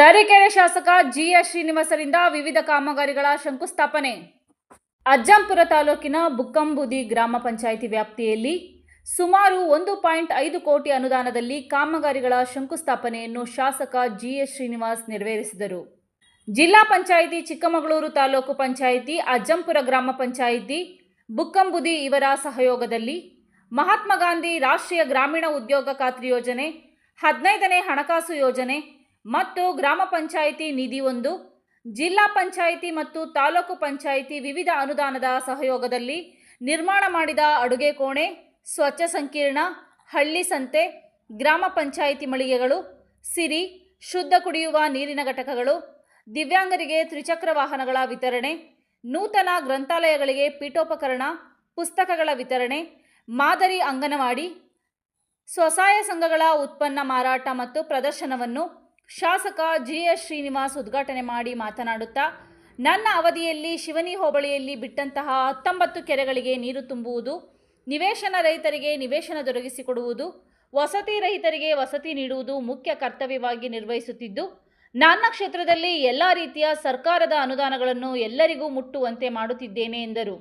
ತರೀಕೆರೆ ಶಾಸಕ ಜಿಎಸ್ ಶ್ರೀನಿವಾಸರಿಂದ ವಿವಿಧ ಕಾಮಗಾರಿಗಳ ಶಂಕುಸ್ಥಾಪನೆ. ಅಜ್ಜಂಪುರ ತಾಲೂಕಿನ ಬುಕ್ಕಂಬುದಿ ಗ್ರಾಮ ಪಂಚಾಯಿತಿ ವ್ಯಾಪ್ತಿಯಲ್ಲಿ ಸುಮಾರು ಒಂದು ಪಾಯಿಂಟ್ ಐದು ಕೋಟಿ ಅನುದಾನದಲ್ಲಿ ಕಾಮಗಾರಿಗಳ ಶಂಕುಸ್ಥಾಪನೆಯನ್ನು ಶಾಸಕ ಜಿಎಸ್ ಶ್ರೀನಿವಾಸ್ ನೆರವೇರಿಸಿದರು. ಜಿಲ್ಲಾ ಪಂಚಾಯಿತಿ ಚಿಕ್ಕಮಗಳೂರು ತಾಲೂಕು ಪಂಚಾಯಿತಿ, ಅಜ್ಜಂಪುರ ಗ್ರಾಮ ಪಂಚಾಯಿತಿ, ಬುಕ್ಕಂಬುದಿ ಇವರ ಸಹಯೋಗದಲ್ಲಿ ಮಹಾತ್ಮ ಗಾಂಧಿ ರಾಷ್ಟ್ರೀಯ ಗ್ರಾಮೀಣ ಉದ್ಯೋಗ ಖಾತ್ರಿ ಯೋಜನೆ, ಹದಿನೈದನೇ ಹಣಕಾಸು ಯೋಜನೆ ಮತ್ತು ಗ್ರಾಮ ಪಂಚಾಯಿತಿ ನಿಧಿ ಒಂದು, ಜಿಲ್ಲಾ ಪಂಚಾಯಿತಿ ಮತ್ತು ತಾಲೂಕು ಪಂಚಾಯಿತಿ ವಿವಿಧ ಅನುದಾನದ ಸಹಯೋಗದಲ್ಲಿ ನಿರ್ಮಾಣ ಮಾಡಿದ ಅಡುಗೆ ಕೋಣೆ, ಸ್ವಚ್ಛ ಸಂಕೀರ್ಣ, ಹಳ್ಳಿ ಸಂತೆ, ಗ್ರಾಮ ಪಂಚಾಯಿತಿ ಮಳಿಗೆಗಳು, ಸಿರಿ, ಶುದ್ಧ ಕುಡಿಯುವ ನೀರಿನ ಘಟಕಗಳು, ದಿವ್ಯಾಂಗರಿಗೆ ತ್ರಿಚಕ್ರ ವಾಹನಗಳ ವಿತರಣೆ, ನೂತನ ಗ್ರಂಥಾಲಯಗಳಿಗೆ ಪೀಠೋಪಕರಣ, ಪುಸ್ತಕಗಳ ವಿತರಣೆ, ಮಾದರಿ ಅಂಗನವಾಡಿ, ಸ್ವಸಹಾಯ ಸಂಘಗಳ ಉತ್ಪನ್ನ ಮಾರಾಟ ಮತ್ತು ಪ್ರದರ್ಶನವನ್ನು ಶಾಸಕ ಜಿಎಸ್ ಶ್ರೀನಿವಾಸ್ ಉದ್ಘಾಟನೆ ಮಾಡಿ ಮಾತನಾಡುತ್ತಾ, ನನ್ನ ಅವಧಿಯಲ್ಲಿ ಶಿವನಿ ಹೋಬಳಿಯಲ್ಲಿ ಬಿಟ್ಟಂತಹ ಹತ್ತೊಂಬತ್ತು ಕೆರೆಗಳಿಗೆ ನೀರು ತುಂಬುವುದು, ನಿವೇಶನ ರೈತರಿಗೆ ನಿವೇಶನ ದೊರಕಿಸಿಕೊಡುವುದು, ವಸತಿ ರಹಿತರಿಗೆ ವಸತಿ ನೀಡುವುದು ಮುಖ್ಯ ಕರ್ತವ್ಯವಾಗಿ ನಿರ್ವಹಿಸುತ್ತಿದ್ದು, ನನ್ನ ಕ್ಷೇತ್ರದಲ್ಲಿ ಎಲ್ಲ ರೀತಿಯ ಸರ್ಕಾರದ ಅನುದಾನಗಳನ್ನು ಎಲ್ಲರಿಗೂ ಮುಟ್ಟುವಂತೆ ಮಾಡುತ್ತಿದ್ದೇನೆ ಎಂದರು.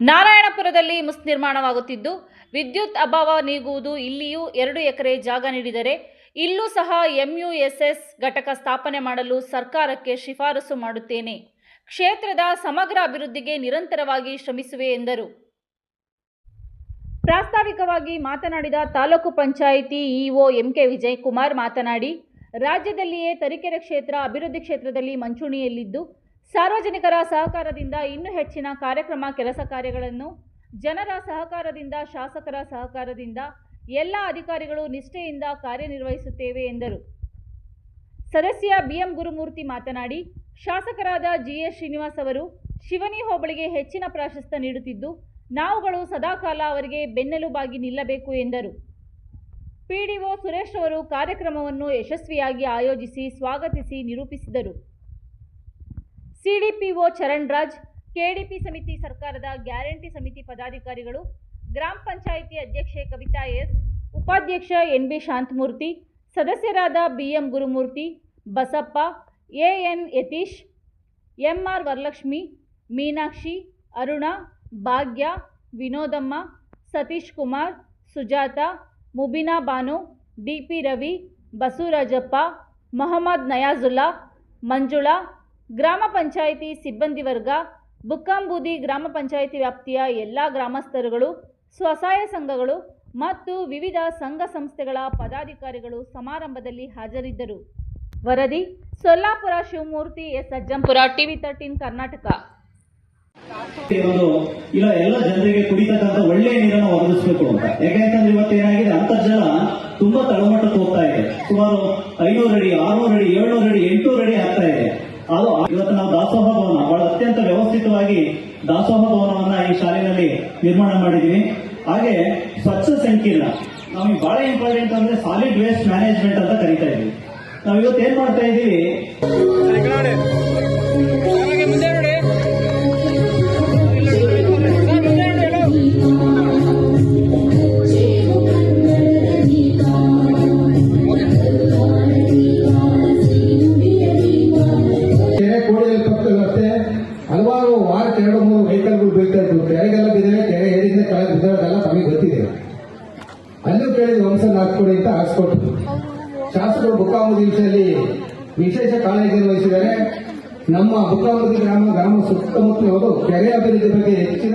ನಾರಾಯಣಪುರದಲ್ಲಿ ಮುಸ್ ನಿರ್ಮಾಣವಾಗುತ್ತಿದ್ದು, ವಿದ್ಯುತ್ ಅಭಾವ ನೀಗುವುದು ಇಲ್ಲಿಯೂ ಎರಡು ಎಕರೆ ಜಾಗ ನೀಡಿದರೆ, ಇಲ್ಲೂ ಸಹ ಎಂಯುಎಸ್ಎಸ್ ಘಟಕ ಸ್ಥಾಪನೆ ಮಾಡಲು ಸರ್ಕಾರಕ್ಕೆ ಶಿಫಾರಸು ಮಾಡುತ್ತೇನೆ. ಕ್ಷೇತ್ರದ ಸಮಗ್ರ ಅಭಿವೃದ್ಧಿಗೆ ನಿರಂತರವಾಗಿ ಶ್ರಮಿಸುವೆ ಎಂದರು. ಪ್ರಾಸ್ತಾವಿಕವಾಗಿ ಮಾತನಾಡಿದ taluk panchayat EO M K Vijayakumar ಮಾತನಾಡಿ, ರಾಜ್ಯದಲ್ಲಿಯೇ ತರೀಕೆರೆ ಕ್ಷೇತ್ರ ಅಭಿವೃದ್ಧಿ ಕ್ಷೇತ್ರದಲ್ಲಿ ಮಂಚೂಣಿಯಲ್ಲಿದ್ದು ಸಾರ್ವಜನಿಕರ ಸಹಕಾರದಿಂದ ಇನ್ನೂ ಹೆಚ್ಚಿನ ಕಾರ್ಯಕ್ರಮ, ಕೆಲಸ ಕಾರ್ಯಗಳನ್ನು ಜನರ ಸಹಕಾರದಿಂದ, ಶಾಸಕರ ಸಹಕಾರದಿಂದ ಎಲ್ಲ ಅಧಿಕಾರಿಗಳು ನಿಷ್ಠೆಯಿಂದ ಕಾರ್ಯನಿರ್ವಹಿಸುತ್ತೇವೆ ಎಂದರು. ಸದಸ್ಯ ಬಿಎಂ ಗುರುಮೂರ್ತಿ ಮಾತನಾಡಿ, ಶಾಸಕರಾದ ಜಿಎಸ್ ಶ್ರೀನಿವಾಸ್ ಅವರು ಶಿವನಿ ಹೋಬಳಿಗೆ ಹೆಚ್ಚಿನ ಪ್ರಾಶಸ್ತ್ಯ ನೀಡುತ್ತಿದ್ದು, ನಾವುಗಳು ಸದಾಕಾಲ ಅವರಿಗೆ ಬೆನ್ನೆಲುಬಾಗಿ ನಿಲ್ಲಬೇಕು ಎಂದರು. ಪಿಡಿಒ ಸುರೇಶ್ ಅವರು ಕಾರ್ಯಕ್ರಮವನ್ನು ಯಶಸ್ವಿಯಾಗಿ ಆಯೋಜಿಸಿ ಸ್ವಾಗತಿಸಿ ನಿರೂಪಿಸಿದರು. ಸಿಡಿಪಿಒ ಚರಣ್ರಾಜ್, ಕೆಡಿಪಿ ಸಮಿತಿ ಸರ್ಕಾರದ ಗ್ಯಾರಂಟಿ ಸಮಿತಿ ಪದಾಧಿಕಾರಿಗಳು, ಗ್ರಾಮ ಪಂಚಾಯಿತಿ ಅಧ್ಯಕ್ಷೆ ಕವಿತಾ ಎಸ್, ಉಪಾಧ್ಯಕ್ಷ ಎನ್ ಬಿ ಶಾಂತಮೂರ್ತಿ, ಸದಸ್ಯರಾದ B M Gurumurthy, Basappa, A N Yathish, M R Varalakshmi, Meenakshi, Aruna, Bhagya, Vinodamma, Satish Kumar, Sujatha, Mubina Banu, D P Ravi, Basavarajappa, Mohammed Nayazulla, Manjula ಗ್ರಾಮ ಪಂಚಾಯಿತಿ ಸಿಬ್ಬಂದಿ ವರ್ಗ, ಬುಕ್ಕಾಂಬೂದಿ ಗ್ರಾಮ ಪಂಚಾಯಿತಿ ವ್ಯಾಪ್ತಿಯ ಎಲ್ಲ ಗ್ರಾಮಸ್ಥರುಗಳು, ಸ್ವಸಹಾಯ ಸಂಘಗಳು ಮತ್ತು ವಿವಿಧ ಸಂಘ ಸಂಸ್ಥೆಗಳ ಪದಾಧಿಕಾರಿಗಳು ಸಮಾರಂಭದಲ್ಲಿ ಹಾಜರಿದ್ದರು. ವರದಿ, Sollapura Shivamurthy S. Ajjampura, TV thirteen Karnataka. ಇಲ್ಲ ಎಲ್ಲ ಜನರಿಗೆ ಕುಡಿತಕ್ಕಂಥ ಒಳ್ಳೆ ನೀರನ್ನು ಒದಗಿಸಬೇಕು ಅಂತ. ಯಾಕೆಂತಂದ್ರೆ ಇವತ್ತು ಏನಾಗಿದೆ? ಅಂತರ್ಜಲ ತುಂಬಾ ತಳಮಟ್ಟಕ್ಕೆ ಹೋಗ್ತಾ ಇದೆ. ಸುಮಾರು ಐನೂರು ಅಡಿ ಆರ್ನೂರು ಅಡಿ ಏಳ್ನೂರು ಅಡಿ ಎಂಟುನೂರು ಅಡಿ ಆಗ್ತಾ ಇದೆ. ಅದು ಇವತ್ತು ನಾವು ದಾಸೋಹ ಭವನ, ಬಹಳ ಅತ್ಯಂತ ವ್ಯವಸ್ಥಿತವಾಗಿ ದಾಸೋಹ ಭವನವನ್ನ ಈ ಶಾಲೆಯಲ್ಲಿ ನಿರ್ಮಾಣ ಮಾಡಿದೀವಿ ಹಾಗೆ ಸ್ವಚ್ಛ ಸಂಕೀರ್ಣ. ನಮಗೆ ಬಹಳ ಇಂಪಾರ್ಟೆಂಟ್ ಅಂದ್ರೆ ಸಾಲಿಡ್ ವೇಸ್ಟ್ ಮ್ಯಾನೇಜ್ಮೆಂಟ್ ಅಂತ ಕರಿತಾ ಇದೀವಿ ನಾವು ಇವತ್ತು ಏನ್ ಮಾಡ್ತಾ ಇದೀವಿ ತಮಗೆ ಕೇಳಿ ಅಲ್ಲೂ ಕೇಳಿದ್ವಿ ವಂಶನ ಹಾಕ್ಕೊಡಿ ಅಂತ ಹಾಕ್ಸ್ಕೊಟ್ರು. ಶಾಸಕರು ಬುಕ್ಕಾಮುದಿ ವಿಷಯದಲ್ಲಿ ವಿಶೇಷ ಕಾಳಜಿ ವಹಿಸಿದ್ದಾರೆ. ನಮ್ಮ ಬುಕ್ಕಾಮುದಿ ಗ್ರಾಮ ಗ್ರಾಮ ಸುತ್ತಮುತ್ತಲೂ ಕೆರೆ ಅಭಿವೃದ್ಧಿ ಬಗ್ಗೆ ಹೆಚ್ಚಿನ